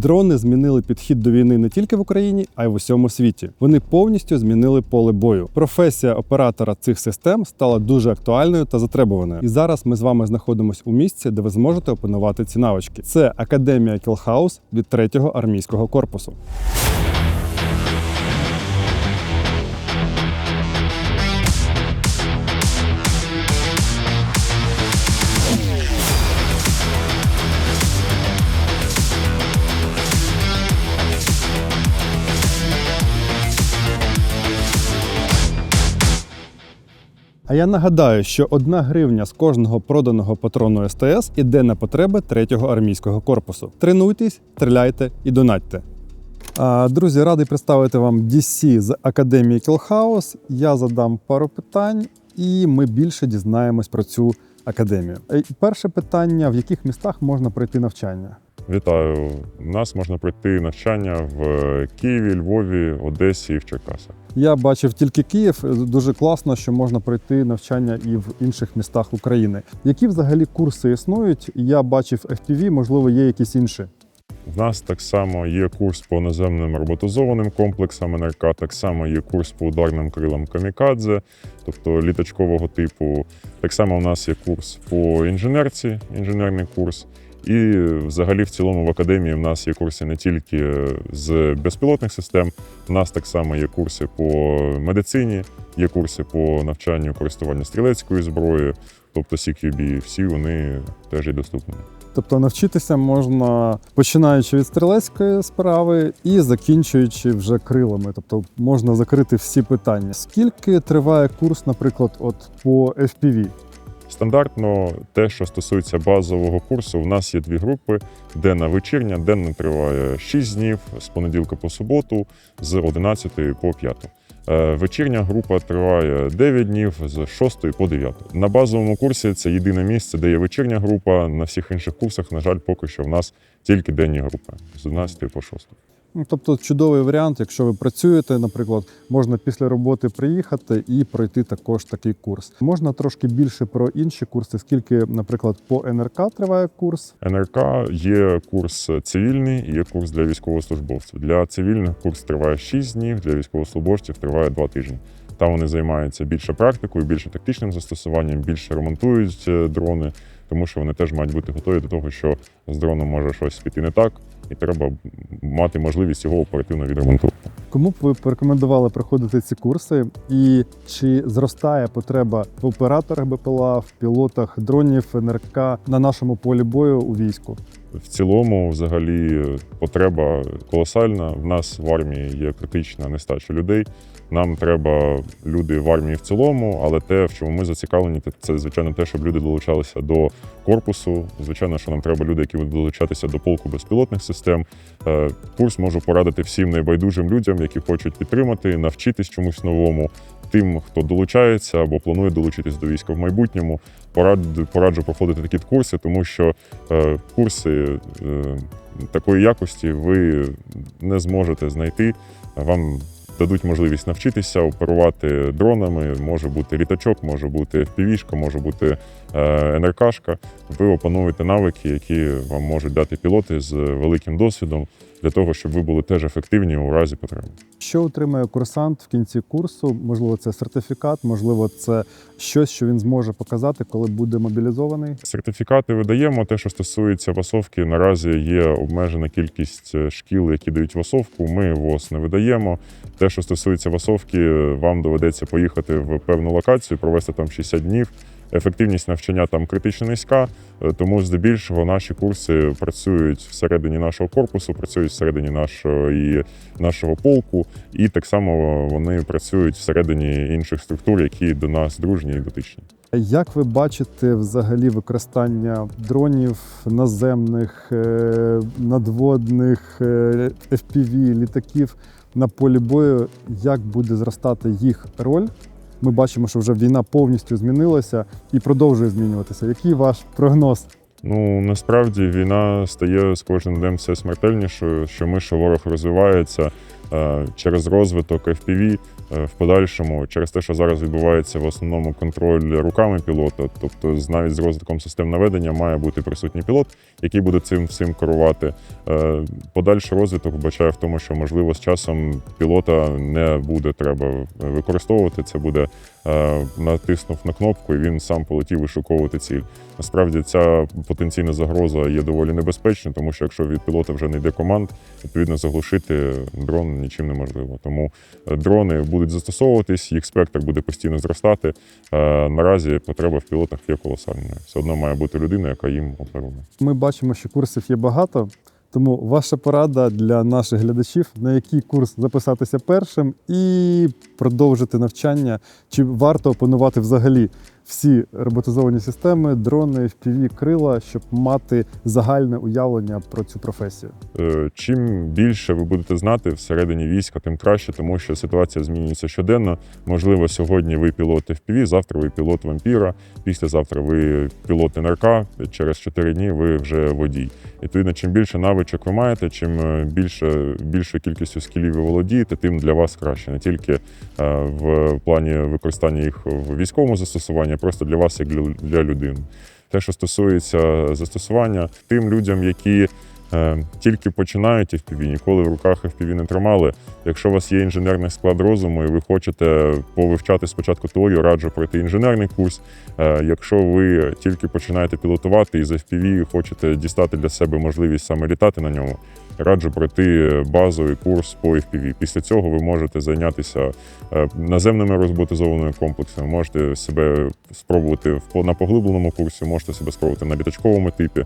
Дрони змінили підхід до війни не тільки в Україні, а й в усьому світі. Вони повністю змінили поле бою. Професія оператора цих систем стала дуже актуальною та затребуваною. І зараз ми з вами знаходимося у місці, де ви зможете опанувати ці навички. Це академія Кілхаус від 3-го армійського корпусу. А я нагадаю, що одна гривня з кожного проданого патрону СТС іде на потреби 3-го армійського корпусу. Тренуйтесь, стріляйте і донатьте. А, Друзі, радий представити вам DC з Академії Кілхаус. Я задам пару питань, і ми більше дізнаємось про цю академію. Е, Перше питання: в яких містах можна пройти навчання? Вітаю! У нас можна пройти навчання в Києві, Львові, Одесі і в Черкасах. Я бачив тільки Київ. Дуже класно, що можна пройти навчання і в інших містах України. Які взагалі курси існують? Я бачив FPV, можливо, є якісь інші. В нас так само є курс по наземним роботизованим комплексам НРК, так само є курс по ударним крилам камікадзе, тобто літачкового типу. Так само у нас є курс по інженерці, інженерний курс. І взагалі в цілому в академії в нас є курси не тільки з безпілотних систем, у нас так само є курси по медицині, є курси по навчанню користування стрілецькою зброєю, тобто CQB, всі вони теж є доступні. Тобто навчитися можна починаючи від стрілецької справи і закінчуючи вже крилами. Тобто можна закрити всі питання. Скільки триває курс, наприклад, от по FPV? Стандартно те, що стосується базового курсу, у нас є дві групи: денна вечірня, денна триває 6 днів з понеділка по суботу, з 11 по 5. Е, Вечірня група триває 9 днів з 6 по 9. На базовому курсі це єдине місце, де є вечірня група. На всіх інших курсах, на жаль, поки що в нас тільки денні групи з 11 по 6. Ну, Тобто чудовий варіант, якщо ви працюєте, наприклад, можна після роботи приїхати і пройти також такий курс. Можна трошки більше про інші курси, скільки, наприклад, по НРК триває курс. НРК є курс цивільний є курс для військовослужбовців. Для цивільних курс триває 6 днів, для військовослужбовців триває 2 тижні. Там вони займаються більше практикою, більше тактичним застосуванням, більше ремонтують е, дрони, тому що вони теж мають бути готові до того, що з дроном може щось піти не так, і треба мати можливість його оперативно відремонтувати. Кому б ви порекомендували проходити ці курси, і чи зростає потреба в операторах БПЛА, в пілотах дронів НРК на нашому полі бою у війську? В цілому, взагалі, потреба колосальна. В нас в армії є критична нестача людей. Нам треба люди в армії в цілому, але те, в чому ми зацікавлені, це- звичайно те, щоб люди долучалися до корпусу. Звичайно, що нам треба люди, які будуть долучатися до полку безпілотних систем. Е, Курс можу порадити всім небайдужим людям, які хочуть підтримати, навчитись чомусь новому. Тим, хто долучається або планує долучитись до війська в майбутньому, пораджу, пораджу проходити такі курси, тому що е, курси е, такої якості ви не зможете знайти. Вам дадуть можливість навчитися оперувати дронами. Може бути літачок, може бути FPV-шка, може бути е, НРКшка. Ви опануєте навики, які вам можуть дати пілоти з великим досвідом для того, щоб ви були теж ефективні у разі потреби. Що отримає курсант в кінці курсу? Можливо, це сертифікат, можливо, це щось, що він зможе показати, коли буде мобілізований. Сертифікати видаємо. Те, що стосується васовки, наразі є обмежена кількість е, шкіл, які дають васовку. Ми ВОЗ не видаємо. Те, що стосується васовки, вам доведеться поїхати в певну локацію, провести там 60 днів. Ефективність навчання там критично низька, е, тому здебільшого наші курси працюють всередині нашого корпусу, працюють всередині нашого і нашого полку, і так само вони працюють всередині інших структур, які до нас дружні і дотичні. Як ви бачите взагалі використання дронів наземних, е, надводних, е, FPV, літаків на полі бою? Як буде зростати їх роль? Ми бачимо, що вже війна повністю змінилася і продовжує змінюватися. Який ваш прогноз? Ну насправді війна стає з кожним днем все смертельнішою. Що ми, що ворог розвивається, через розвиток FPV е, в подальшому, через те, що зараз відбувається в основному контроль руками пілота, тобто навіть з розвитком систем наведення має бути присутній пілот, який буде цим всім керувати. Е, Подальший розвиток вбачає в тому, що можливо з часом пілота не буде треба використовувати. Це буде е, натиснув на кнопку, і він сам полетів вишуковувати ціль. Насправді ця потенційна загроза є доволі небезпечною, тому що якщо від пілота вже не йде команд, відповідно заглушити дрон нічим неможливо. Тому е, дрони будуть застосовуватись, їх спектр буде постійно зростати. Е, Наразі потреба в пілотах є колосальною. Все одно має бути людина, яка їм оперує. Ми бачимо, що курсів є багато. Тому ваша порада для наших глядачів, на який курс записатися першим і продовжити навчання, чи варто опанувати взагалі всі роботизовані системи, дрони, FPV, крила, щоб мати загальне уявлення про цю професію. Е, Чим більше ви будете знати всередині війська, тим краще, тому що ситуація змінюється щоденно. Можливо, сьогодні ви пілот FPV, завтра ви пілот вампіра, післязавтра ви пілот НРК, через 4 дні ви вже водій. І Відповідно, чим більше навичок ви маєте, чим е, більше більшою кількістю скілів ви володієте, тим для вас краще. Не тільки е, в плані використання їх в військовому застосуванні, а просто для вас як для, людини. Те, що стосується застосування тим людям, які е, тільки починають FPV, ніколи в руках FPV не тримали. Якщо у вас є інженерний склад розуму і ви хочете повивчати спочатку теорію, раджу пройти інженерний курс. Е, якщо ви тільки починаєте пілотувати і з FPV хочете дістати для себе можливість саме літати на ньому, раджу пройти базовий курс по FPV. Після цього ви можете зайнятися е, наземними роботизованими комплексами, можете себе спробувати на поглибленому курсі, можете себе спробувати на літачковому типі.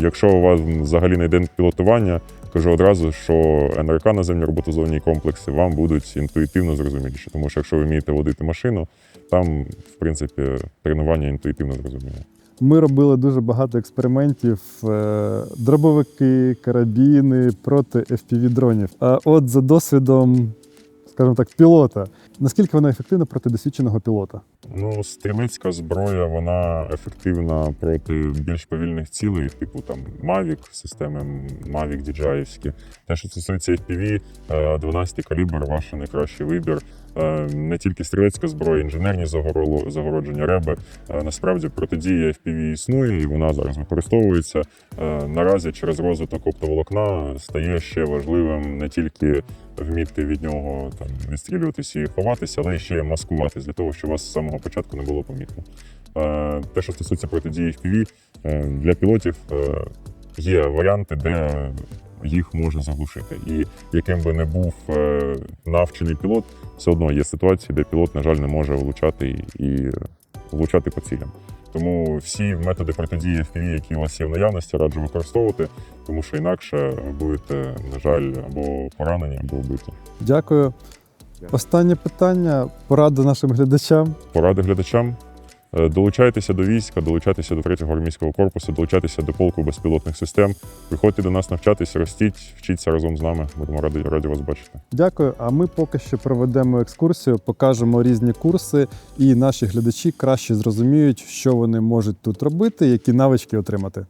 Якщо у вас взагалі не йде пілотування, кажу одразу, що НРК наземні роботизовані комплекси вам будуть інтуїтивно зрозуміліші, тому що якщо ви вмієте водити машину, там, в принципі, тренування інтуїтивно зрозуміло. Ми робили дуже багато експериментів: е, дробовики, карабіни проти FPV дронів. А от за досвідом, скажімо так, пілота, наскільки вона ефективна проти досвідченого пілота? Ну, стрілецька зброя, вона ефективна проти більш повільних цілей, типу там Mavic, системи Mavic DJI. Те, що стосується FPV, е, 12 калібр ваш найкращий вибір. Е, Не тільки стрілецька зброя, інженерні загородження реби. Е, Насправді протидія FPV існує і вона зараз використовується. Е, Наразі через розвиток оптоволокна стає ще важливим не тільки вміти від нього там відстрілюватися і ховатися, але ще маскуватись для того, щоб вас з самого початку не було помітно. Е, Те, що стосується протидії FPV, е, для пілотів е, є варіанти, де їх можна заглушити. І яким би не був навчений пілот, все одно є ситуації, де пілот, на жаль, не може влучати і влучати по цілям. Тому всі методи протидії FPV, які у вас є в наявності, раджу використовувати, тому що інакше будете, на жаль, або поранені, або вбиті. Дякую. Останнє питання. Порада нашим глядачам. Поради глядачам. Е, Долучайтеся до війська, долучайтеся до третього армійського корпусу, долучайтеся до полку безпілотних систем. Приходьте до нас навчатись, ростіть, вчіться разом з нами. Будемо раді, раді вас бачити. Дякую. А ми поки що проведемо екскурсію, покажемо різні курси, і наші глядачі краще зрозуміють, що вони можуть тут робити, які навички отримати.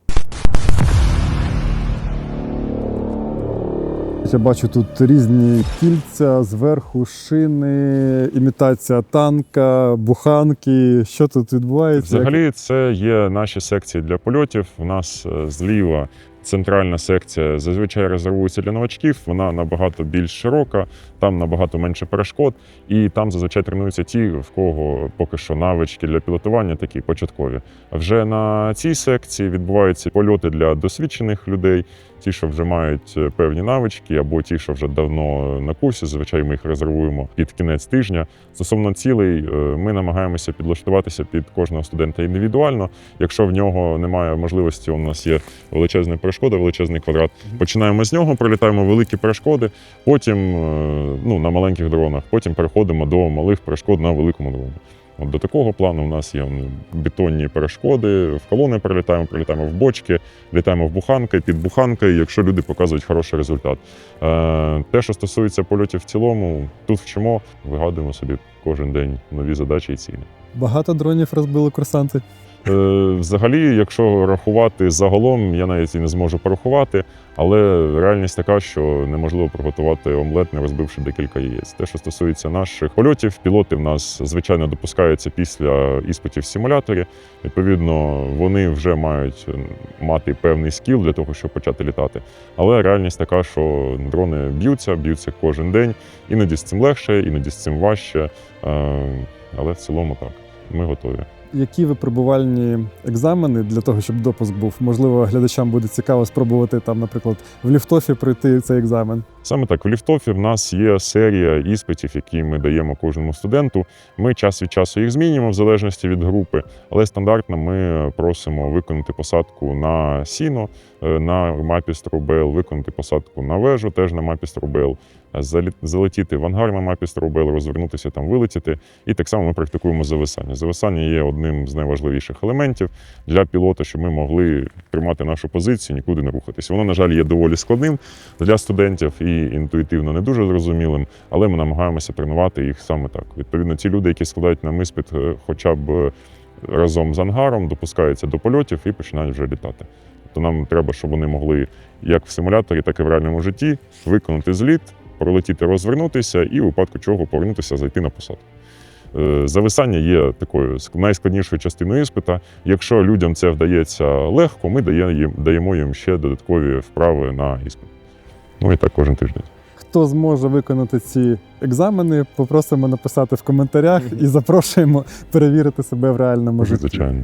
Я бачу тут різні кільця зверху, шини, імітація танка, буханки. Що тут відбувається? Взагалі, це є наші секції для польотів. У нас е, зліва центральна секція зазвичай резервується для новачків. Вона набагато більш широка, там набагато менше перешкод, і там зазвичай тренуються ті, в кого поки що навички для пілотування такі початкові. А вже на цій секції відбуваються польоти для досвідчених людей, ті, що вже мають е, певні навички, або ті, що вже давно на курсі. Зазвичай ми їх резервуємо під кінець тижня. Стосовно цілей, е, ми намагаємося підлаштуватися під кожного студента індивідуально. Якщо в нього немає можливості, у нас є величезна перешкода, величезний квадрат. Починаємо з нього, пролітаємо великі перешкоди, потім е, ну, на маленьких дронах, потім переходимо до малих перешкод на великому дроні. От до такого плану у нас є ну, бетонні перешкоди, в колони прилітаємо, прилітаємо в бочки, літаємо в буханки, під буханкою, якщо люди показують хороший результат. Е, те, що стосується польотів в цілому, тут вчимо, вигадуємо собі кожен день нові задачі і цілі. Багато дронів розбили курсанти. Е, Взагалі, якщо рахувати загалом, я навіть і не зможу порахувати, але реальність така, що неможливо приготувати омлет, не розбивши декілька яєць. Те, що стосується наших польотів, пілоти в нас звичайно допускаються після іспитів в симуляторі. Відповідно, вони вже мають мати певний скіл для того, щоб почати літати. Але реальність така, що дрони б'ються, б'ються кожен день. Іноді з цим легше, іноді з цим важче. Е, Але в цілому так, ми готові. Які випробувальні екзамени для того, щоб допуск був? Можливо, глядачам буде цікаво спробувати там, наприклад, в ліфтофі пройти цей екзамен. Саме так, в ліфтофі в нас є серія іспитів, які ми даємо кожному студенту. Ми час від часу їх змінюємо в залежності від групи, але стандартно ми просимо виконати посадку на сіно е, на мапі Струбел, виконати посадку на вежу, теж на мапі Струбел, залетіти в ангар на мапі Струбел, розвернутися там, вилетіти. І так само ми практикуємо зависання. Зависання є одним з найважливіших елементів для пілота, щоб ми могли тримати нашу позицію, нікуди не рухатись. Воно, на жаль, є доволі складним для студентів і інтуїтивно не дуже зрозумілим, але ми намагаємося тренувати їх саме так. Відповідно, ті люди, які складають нам іспит е, хоча б е, разом з ангаром, допускаються до польотів і починають вже літати. Тобто нам треба, щоб вони могли як в симуляторі, так і в реальному житті виконати зліт, пролетіти, розвернутися і у випадку чого повернутися, зайти на посадку. Е, Зависання є такою ск- найскладнішою частиною іспита. Якщо людям це вдається легко, ми їм, даємо їм ще додаткові вправи на іспит. Ну і так кожен тиждень. Хто зможе виконати ці екзамени, попросимо написати в коментарях і запрошуємо перевірити себе в реальному житті. Звичайно.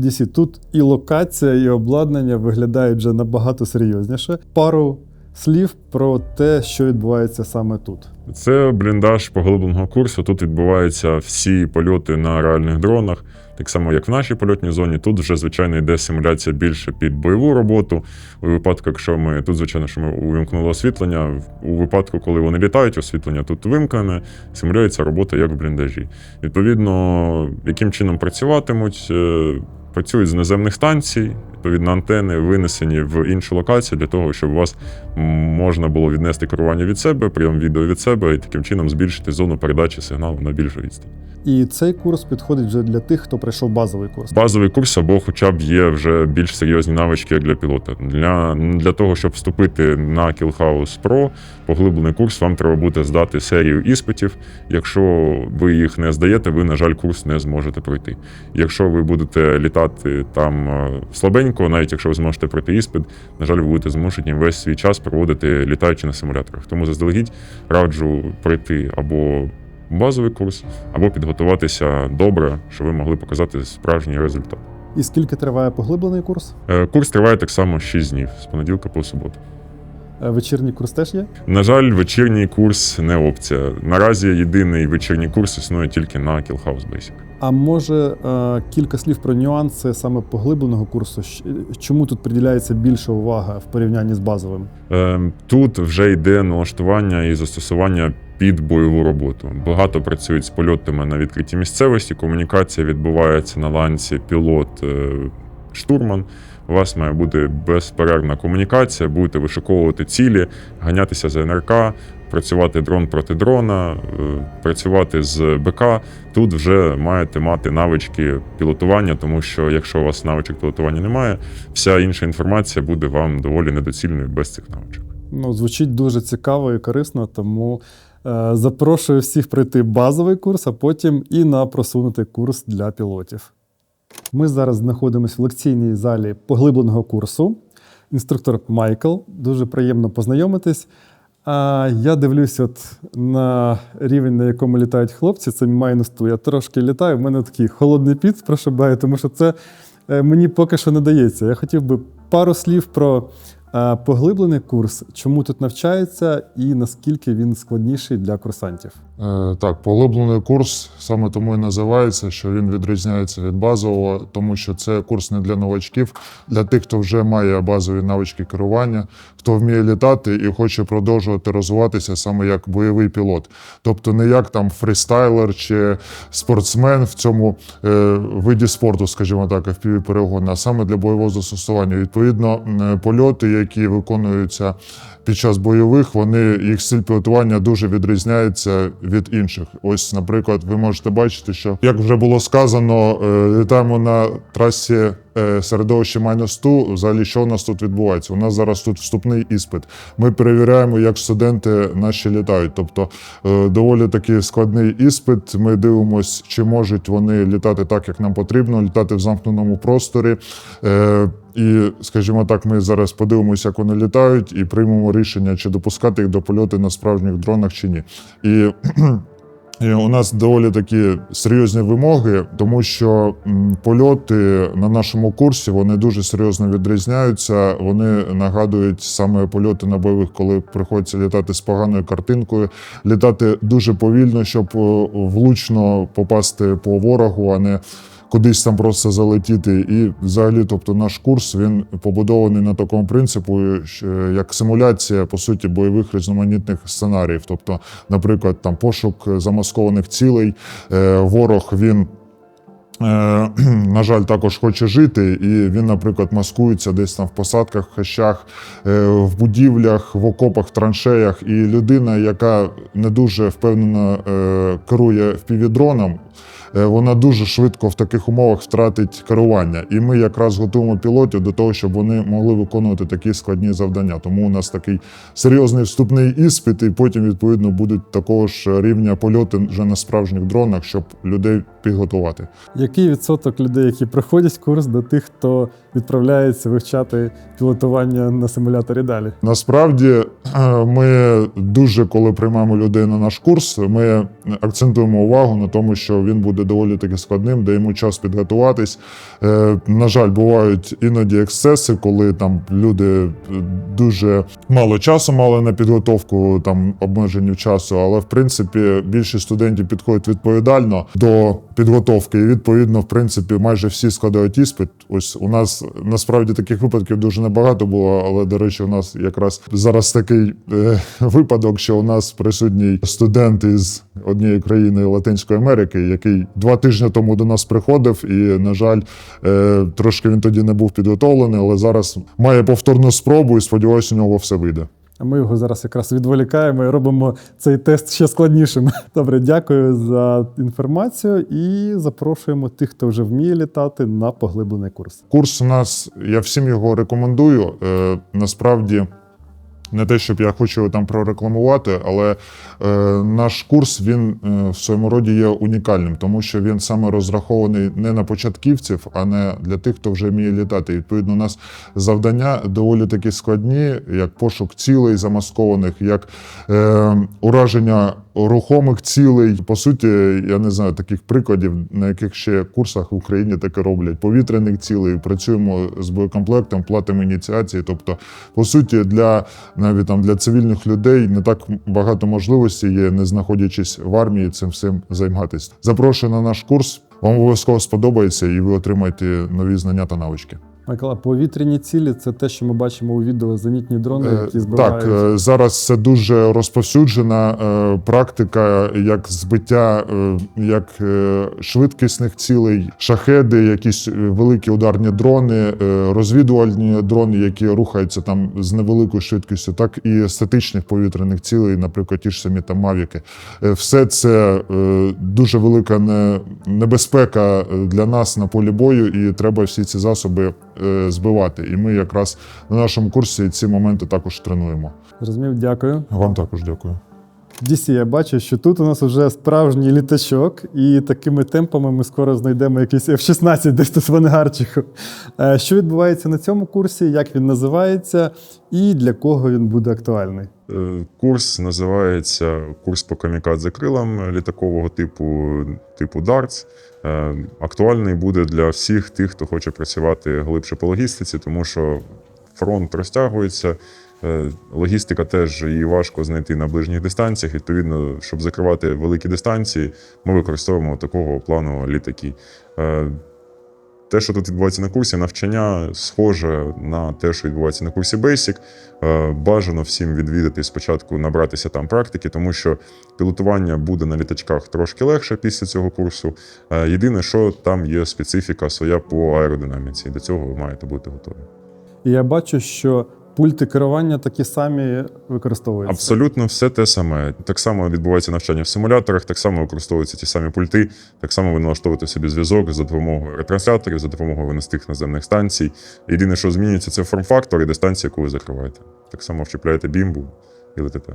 DC, тут і локація, і обладнання виглядають вже набагато серйозніше. Пару слів про те, що відбувається саме тут. Це бліндаж поглибленого курсу. Тут відбуваються всі польоти на реальних дронах. Так само, як в нашій польотній зоні, тут вже звичайно йде симуляція більше під бойову роботу. У випадку, якщо ми тут, звичайно, що ми увімкнули освітлення. У випадку, коли вони літають, освітлення тут вимкнене, симулюється робота як в бліндажі. Відповідно, яким чином працюватимуть, е, працюють з наземних станцій. Відповідно, антени винесені в іншу локацію для того, щоб у вас можна було віднести керування від себе, прийом відео від себе і таким чином збільшити зону передачі сигналу на більшу відстань. І цей курс підходить вже для тих, хто пройшов базовий курс. Базовий курс або хоча б є вже більш серйозні навички для пілота. Для, для того, щоб вступити на Killhouse Pro, поглиблений курс, вам треба буде здати серію іспитів. Якщо ви їх не здаєте, ви, на жаль, курс не зможете пройти. Якщо ви будете літати там е, слабенько, навіть якщо ви зможете пройти іспит, на жаль, ви будете змушені весь свій час проводити літаючи на симуляторах. Тому заздалегідь раджу пройти або базовий курс, або підготуватися добре, щоб ви могли показати справжній результат. І скільки триває поглиблений курс? Е, Курс триває так само 6 днів з понеділка по суботу. Е, Вечірній курс теж є. На жаль, вечірній курс не опція. Наразі єдиний вечірній курс існує тільки на Killhouse Basic. А може е, кілька слів про нюанси саме поглибленого курсу? Чому тут приділяється більша увага в порівнянні з базовим? Е, Тут вже йде налаштування і застосування під бойову роботу. Багато працюють з польотами на відкритій місцевості. Комунікація відбувається на ланці пілот е, штурман. У вас має бути безперервна комунікація, будете вишуковувати цілі, ганятися за НРК, працювати дрон проти дрона, е, працювати з БК. Тут вже маєте мати навички пілотування, тому що якщо у вас навичок пілотування немає, вся інша інформація буде вам доволі недоцільною без цих навичок. Ну, звучить дуже цікаво і корисно, тому е, запрошую всіх пройти базовий курс, а потім і на просунутий курс для пілотів. Ми зараз знаходимося в лекційній залі поглибленого курсу. Інструктор Майкл, дуже приємно познайомитись. А я дивлюсь от на рівень, на якому літають хлопці, це майнус ту. Я трошки літаю, в мене такий холодний піт прошибає, тому що це е, мені поки що не дається. Я хотів би пару слів про Поглиблений курс, чому тут навчаються і наскільки він складніший для курсантів? Е, Так, поглиблений курс саме тому і називається, що він відрізняється від базового, тому що це курс не для новачків, для тих, хто вже має базові навички керування, хто вміє літати і хоче продовжувати розвиватися саме як бойовий пілот. Тобто не як там фрістайлер чи спортсмен в цьому е, виді спорту, скажімо так, fpv перегони, а саме для бойового застосування. Відповідно, м, польоти, які виконуються під час бойових, вони їх стиль пілотування дуже відрізняється від інших. Ось, наприклад, ви можете бачити, що як вже було сказано, е, літаємо на трасі середовище майнус 100. Взагалі, що у нас тут відбувається? У нас зараз тут вступний іспит. Ми перевіряємо, як студенти наші літають. Тобто е, доволі такий складний іспит. Ми дивимося, чи можуть вони літати так, як нам потрібно, літати в замкненому просторі. Е, І, скажімо так, ми зараз подивимося, як вони літають, і приймемо рішення, чи допускати їх до польоту на справжніх дронах чи ні. І у нас доволі такі серйозні вимоги, тому що польоти на нашому курсі вони дуже серйозно відрізняються. Вони нагадують саме польоти на бойових, коли приходиться літати з поганою картинкою, літати дуже повільно, щоб е, влучно попасти по ворогу, а не кудись там просто залетіти. І взагалі, тобто, наш курс він побудований на такому принципу, як симуляція по суті бойових різноманітних сценаріїв. Тобто, наприклад, там пошук замаскованих цілей, е, ворог він. е, На жаль, також хоче жити, і він, наприклад, маскується десь там в посадках, в хащах, е, в будівлях, в окопах, в траншеях. І людина, яка не дуже впевнено керує впівдроном, вона дуже швидко в таких умовах втратить керування. І ми якраз готуємо пілотів до того, щоб вони могли виконувати такі складні завдання. Тому у нас такий серйозний вступний іспит, і потім, відповідно, будуть такого ж рівня польоти вже на справжніх дронах, щоб людей підготувати. Який відсоток людей, які проходять курс, до тих, хто відправляється вивчати пілотування на симуляторі далі? Насправді е, ми дуже, коли приймаємо людей на наш курс, ми акцентуємо увагу на тому, що він буде доволі таки складним, даємо час підготуватись. Е, На жаль, бувають іноді ексцеси, коли там люди дуже мало часу мали на підготовку, там обмежені часу. Але в принципі більшість студентів підходять відповідально до підготовки. І відповідно, в принципі, майже всі складають іспит. Ось у нас насправді таких випадків дуже небагато було, але до речі, у нас якраз зараз такий е, випадок, що у нас присутній студент із однієї країни Латинської Америки, який два тижні тому до нас приходив, і на жаль, е, трошки він тоді не був підготовлений, але зараз має повторну спробу, і сподіваюся, у нього все вийде. А ми його зараз якраз відволікаємо і робимо цей тест ще складнішим. Добре, дякую за інформацію і запрошуємо тих, хто вже вміє літати, на поглиблений курс. Курс у нас, я всім його рекомендую. Е, насправді, не те, щоб я хочу там прорекламувати, але е, наш курс він е, в своєму роді є унікальним, тому що він саме розрахований не на початківців, а не для тих, хто вже вміє літати. І, відповідно, у нас завдання доволі такі складні, як пошук цілей замаскованих, як е, ураження рухомих цілей. По суті, я не знаю таких прикладів, на яких ще курсах в Україні таке роблять. Повітряних цілей працюємо з боєкомплектом, платимо ініціації. Тобто, по суті, для навіть там для цивільних людей не так багато можливостей є, не знаходячись в армії, цим всім займатися. Запрошую на наш курс. Вам обов'язково сподобається, і ви отримаєте нові знання та навички. Майкла, повітряні цілі це те, що ми бачимо у відео зенітні дрони, Е, які збивають. Так, е, зараз це дуже розповсюджена е, практика, як збиття як швидкісних цілей, шахеди, якісь великі ударні дрони, розвідувальні дрони, які рухаються там з невеликою швидкістю, так і статичних повітряних цілей, наприклад, ті ж самі там мавіки. Все це дуже велика не- небезпека для нас на полі бою, і треба всі ці засоби збивати. І ми якраз на нашому курсі ці моменти також тренуємо. Зрозумів, дякую. Вам також дякую. Дісі, я бачу, що тут у нас вже справжній літачок, і такими темпами ми скоро знайдемо якийсь F-16 десь тут в ангарчику. Е, Що відбувається на цьому курсі, як він називається, і для кого він буде актуальний? Е, Курс називається курс по камікадзе крилам літакового типу, типу DARTS. Е, Актуальний буде для всіх тих, хто хоче працювати глибше по логістиці, тому що фронт розтягується. Е, Логістика теж її важко знайти на ближніх дистанціях. Відповідно, щоб закривати великі дистанції, ми використовуємо такого плану літаки. Те, що тут відбувається на курсі, навчання схоже на те, що відбувається на курсі Basic. Е, Бажано всім відвідати спочатку, набратися там практики, тому що пілотування буде на літачках трошки легше після цього курсу. Е, Єдине, що там є специфіка своя по аеродинаміці. і До цього ви маєте бути готові. Я бачу, що пульти керування такі самі використовуються. Абсолютно все те саме. Так само відбувається навчання в симуляторах, так само використовуються ті самі пульти, так само ви налаштовуєте собі зв'язок за допомогою ретрансляторів, за допомогою винестих наземних станцій. Єдине, що змінюється, це форм-фактор і дистанція, яку ви закриваєте. Так само вчіпляєте бімбу і летите.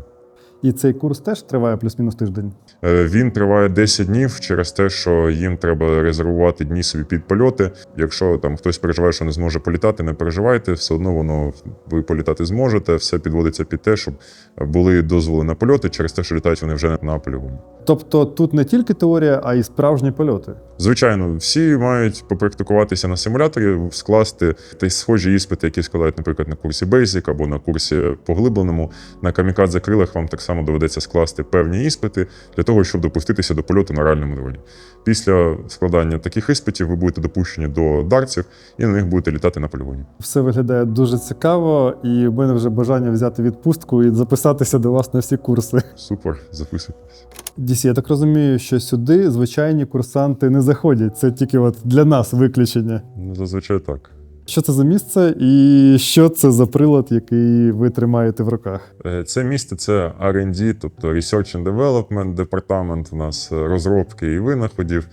І цей курс теж триває плюс-мінус тиждень. Е, Він триває 10 днів через те, що їм треба резервувати дні собі під польоти. Якщо там хтось переживає, що не зможе політати, не переживайте, все одно воно ви політати зможете. Все підводиться під те, щоб були дозволи на польоти через те, що літають вони вже на полігоні. Тобто тут не тільки теорія, а й справжні польоти. Звичайно, всі мають попрактикуватися на симуляторі, скласти та схожі іспити, які складають, наприклад, на курсі Basic або на курсі поглибленому. На камікадзе крилах вам так само доведеться скласти певні іспити для того, щоб допуститися до польоту на реальному дроні. Після складання таких іспитів ви будете допущені до дарців і на них будете літати на полігоні. Все виглядає дуже цікаво, і в мене вже бажання взяти відпустку і записатися до вас на всі курси. Супер, записуйтесь. Дісі, я так розумію, що сюди звичайні курсанти не заходять. Це тільки от для нас виключення. Ну, зазвичай так. Що це за місце і що це за прилад, який ви тримаєте в руках? Е, Це місце це R&D, тобто Research and Development департамент. У нас е, розробки і винаходів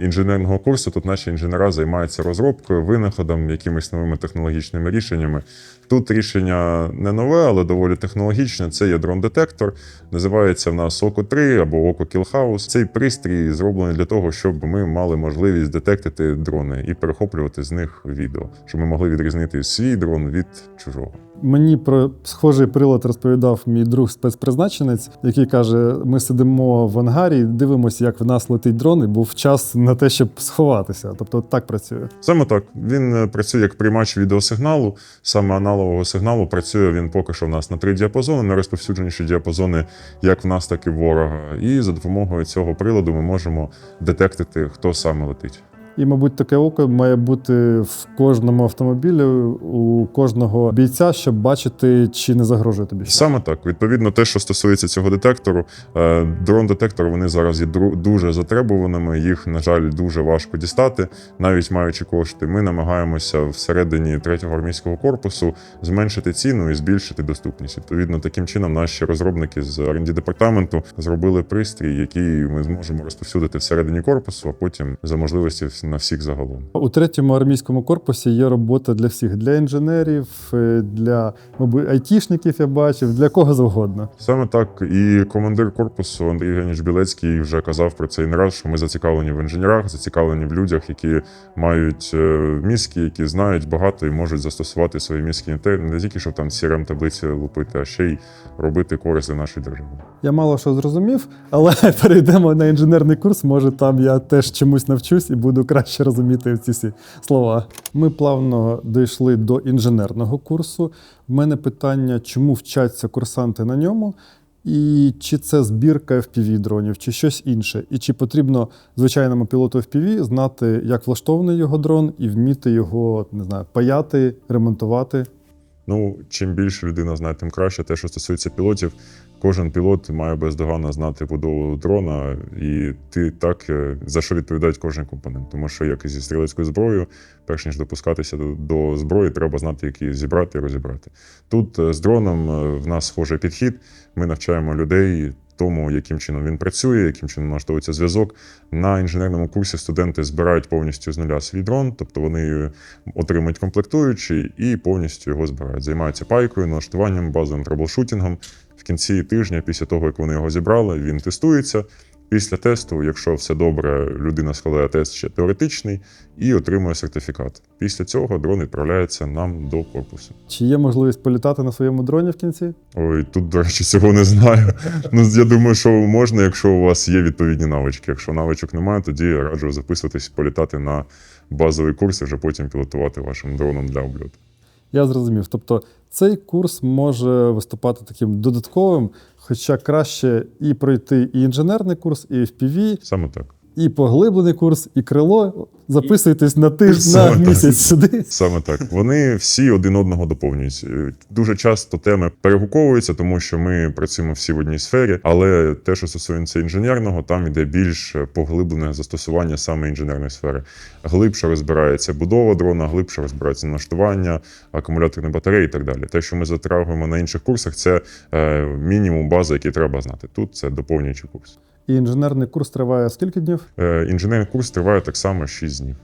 інженерного курсу. Тут наші інженера займаються розробкою, винаходом, якимись новими технологічними рішеннями. Тут рішення не нове, але доволі технологічне. Це є дрон-детектор. Називається в нас око 3 або око Killhouse. Цей пристрій зроблений для того, щоб ми мали можливість детектити дрони і перехоплювати з них відео, щоб ми могли відрізнити свій дрон від чужого. Мені про схожий прилад розповідав мій друг спецпризначенець, який каже: ми сидимо в ангарі, дивимося, як в нас летить дрон, і був час на те, щоб сховатися. Тобто так працює. Саме так. Він е, працює як приймач відеосигналу. Саме аналогового сигналу працює він поки що в нас на три діапазони, найрозповсюдженіші діапазони, як в нас, так і ворога. І за допомогою цього приладу ми можемо детектити, хто саме летить. І, мабуть, таке око має бути в кожному автомобілі у кожного бійця, щоб бачити, чи не загрожує тобі. Саме так. Відповідно, те, що стосується цього детектору, е, дрон-детектор вони зараз є дуже затребуваними. Їх, на жаль, дуже важко дістати, навіть маючи кошти. Ми намагаємося всередині третього армійського корпусу зменшити ціну і збільшити доступність. Відповідно, таким чином наші розробники з R&D департаменту зробили пристрій, який ми зможемо розповсюдити всередині корпусу, а потім за можливості на всіх загалом. У третьому армійському корпусі є робота для всіх: для інженерів, е, для мабуть, айтішників я бачив, для кого завгодно. Саме так і командир корпусу Андрій Євгенович Білецький вже казав про це і не раз, що ми зацікавлені в інженерах, зацікавлені в людях, які мають е, мізки, які знають багато і можуть застосувати свої мізки те, не тільки щоб там crm таблиці лупити, а ще й робити користь для нашої держави. Я мало що зрозумів, але перейдемо на інженерний курс. Може, там я теж чомусь навчусь і буду краще розуміти ці всі слова. Ми плавно дійшли до інженерного курсу. В мене питання, чому вчаться курсанти на ньому, і чи це збірка FPV дронів, чи щось інше, і чи потрібно звичайному пілоту FPV знати, як влаштований його дрон, і вміти його не знаю, паяти, ремонтувати. Ну, чим більше людина знає, тим краще. Те, що стосується пілотів, кожен пілот має бездоганно знати будову дрона, і ти так е, за що відповідають кожен компонент. Тому що як і зі стрілецькою зброєю, перш ніж допускатися до, зброї, треба знати, які зібрати і розібрати. Тут е, з дроном е, в нас схожий підхід. Ми навчаємо людей. Тому, яким чином він працює, яким чином налаштовується зв'язок. На інженерному курсі студенти збирають повністю з нуля свій дрон, тобто вони отримують комплектуючий і повністю його збирають. Займаються пайкою, налаштуванням, базовим траблшутінгом. В кінці тижня, після того як вони його зібрали, він тестується. Після тесту, якщо все добре, людина складає тест ще теоретичний і отримує сертифікат. Після цього дрон відправляється нам до корпусу. Чи є можливість політати на своєму дроні в кінці? Ой, тут, до речі, цього не знаю. Ну, я думаю, що можна, якщо у вас є відповідні навички. Якщо навичок немає, тоді я раджу записуватись, політати на базовий курс і вже потім пілотувати вашим дроном для обльоту. Я зрозумів. Тобто цей курс може виступати таким додатковим, хоча краще і пройти і інженерний курс, і FPV, Саме так. І поглиблений курс, і крило. Записуйтесь на тиждень на місяць сюди. Саме так. Вони всі один одного доповнюють. Е, Дуже часто теми перегуковуються, тому що ми працюємо всі в одній сфері, але те, що стосується інженерного, там йде більш поглиблене застосування саме інженерної сфери. Глибше розбирається будова дрона, глибше розбирається налаштування, акумуляторні батареї і так далі. Те, що ми затрагуємо на інших курсах, це е, мінімум бази, який треба знати. Тут це доповнюючий курс. І інженерний курс триває скільки днів? Е, Інженерний курс триває так само 6 днів.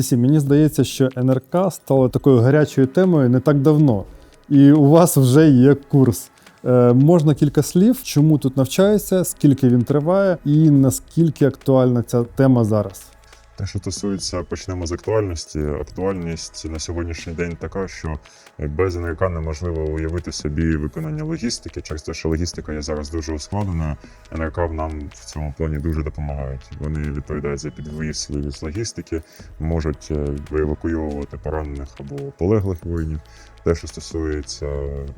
DC, мені здається, що НРК стало такою гарячою темою не так давно. І у вас вже є курс. Е, можна кілька слів, чому тут навчаються, скільки він триває, і наскільки актуальна ця тема зараз. Те, що стосується, почнемо з актуальності. Актуальність на сьогоднішній день така, що без НРК неможливо уявити собі виконання логістики. Через те, що логістика є зараз дуже ускладнена. НРК нам в цьому плані дуже допомагають. Вони відповідають за підвіз вивіз логістики, можуть е, евакуйовувати поранених або полеглих воїнів. Те, що стосується,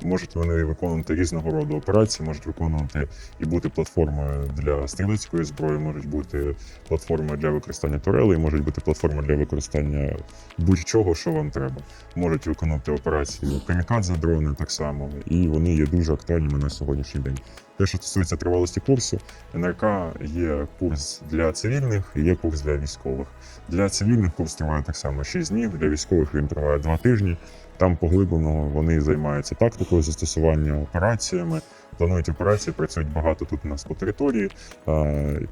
можуть вони виконувати різного роду операції, можуть виконувати і бути платформою для стрілецької зброї, можуть бути платформою для використання турелей, можуть бути платформою для використання будь-чого, що вам треба. Можуть виконувати операції камікадзе дрони так само, і вони є дуже актуальними на сьогоднішній день. Те, що стосується тривалості курсу, НРК є курс для цивільних і є курс для військових. Для цивільних курс триває так само 6 днів, для військових він триває 2 тижні. Там поглиблено вони займаються тактикою застосування операціями, планують операції, працюють багато тут у нас по території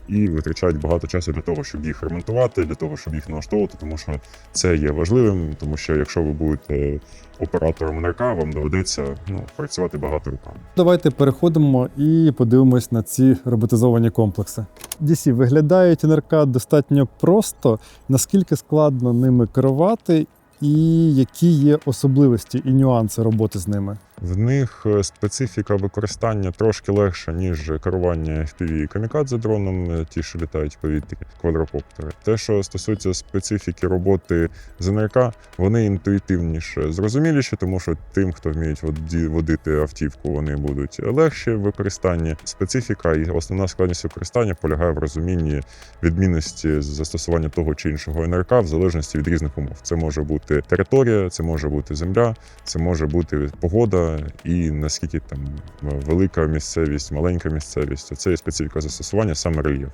і витрачають багато часу для того, щоб їх ремонтувати, для того, щоб їх налаштовувати, тому що це є важливим, тому що якщо ви будете оператором НРК, вам доведеться ну, працювати багато руками. Давайте переходимо і подивимось на ці роботизовані комплекси. DC виглядають НРК достатньо просто, наскільки складно ними керувати, і які є особливості і нюанси роботи з ними. В них е, специфіка використання трошки легша, ніж керування FPV камікадзе дроном, е, ті, що літають в повітрі, квадрокоптери. Те, що стосується специфіки роботи з НРК, вони інтуїтивніше, зрозуміліші, тому що тим, хто вміють водити автівку, вони будуть легші в використанні. Специфіка і основна складність використання полягає в розумінні відмінності застосування того чи іншого НРК в залежності від різних умов. Це може бути територія, це може бути земля, це може бути погода і наскільки там велика місцевість, маленька місцевість. Це є специфіка застосування саме рельєф.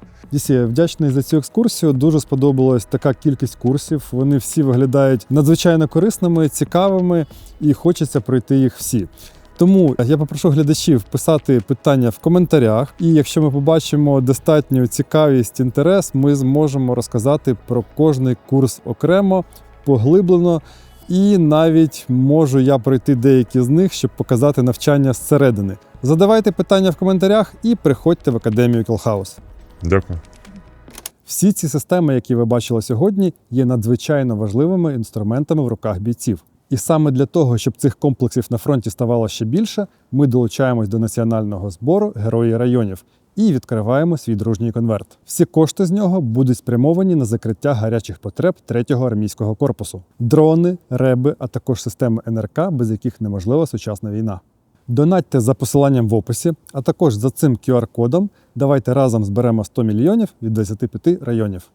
Я вдячний за цю екскурсію. Дуже сподобалась така кількість курсів. Вони всі виглядають надзвичайно корисними, цікавими, і хочеться пройти їх всі. Тому я попрошу глядачів писати питання в коментарях, і якщо ми побачимо достатню цікавість, інтерес, ми зможемо розказати про кожний курс окремо, поглиблено. І навіть можу я пройти деякі з них, щоб показати навчання зсередини. Задавайте питання в коментарях і приходьте в академію Кілхаус. Дякую. Всі ці системи, які ви бачили сьогодні, є надзвичайно важливими інструментами в руках бійців. І саме для того, щоб цих комплексів на фронті ставало ще більше, ми долучаємось до національного збору Герої районів і відкриваємо свій дружній конверт. Всі кошти з нього будуть спрямовані на закриття гарячих потреб 3-го армійського корпусу: дрони, реби, а також системи НРК, без яких неможлива сучасна війна. Донатьте за посиланням в описі, а також за цим QR-кодом. Давайте разом зберемо 100 мільйонів від 25 районів.